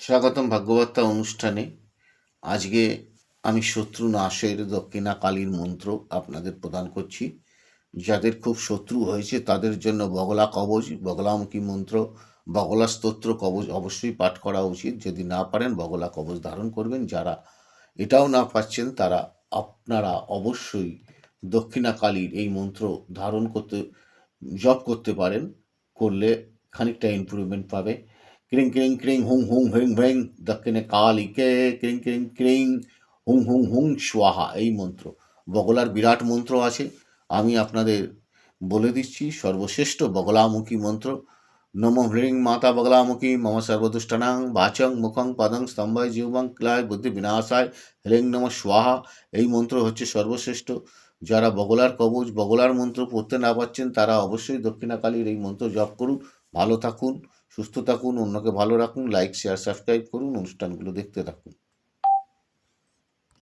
স্বাগতম ভাগ্যবার্তা অনুষ্ঠানে। আজকে আমি শত্রু নাশের দক্ষিণা কালীর মন্ত্র আপনাদের প্রদান করছি। যাদের খুব শত্রু হয়েছে তাদের জন্য বগলা কবচ, বগলামুখী মন্ত্র, বগলা স্তোত্র কবচ অবশ্যই পাঠ করা উচিত। যদি না পারেন, বগলা কবচ ধারণ করবেন। যারা এটাও না পাচ্ছেন, তারা আপনারা অবশ্যই দক্ষিণা কালীর এই মন্ত্র ধারণ করতে, জপ করতে পারেন। করলে খানিকটা ইমপ্রুভমেন্ট পাবে। ক্রিং ক্রিং ক্রিং হুং হুং হিং ভেং দক্ষিণে কালীকে ক্রিং ক্রিং ক্রিং হুং হুং হুং স্বাহা এই মন্ত্র বগলার বিরাট মন্ত্র আছে আমি আপনাদের বলে দিচ্ছি সর্বশ্রেষ্ঠ বগলামুখী মন্ত্র নম হ্রিং মাতা বগলামুখী মম সর্বদুষ্টনাং বাচং মুখং পদং স্তম্ভয় জীবং ক্লায় বুদ্ধি বিনাশায় হ্রিং নম স্বাহা এই মন্ত্র হচ্ছে সর্বশ্রেষ্ঠ যারা বগলার কবচ বগলার মন্ত্র পড়তে না পারছেন তারা অবশ্যই দক্ষিণাকালীর এই মন্ত্র জপ করুন ভালো থাকুন সুস্থ থাকুন অন্যকে ভালো রাখুন লাইক শেয়ার সাবস্ক্রাইব করুন অনুষ্ঠানগুলো দেখতে থাকুন।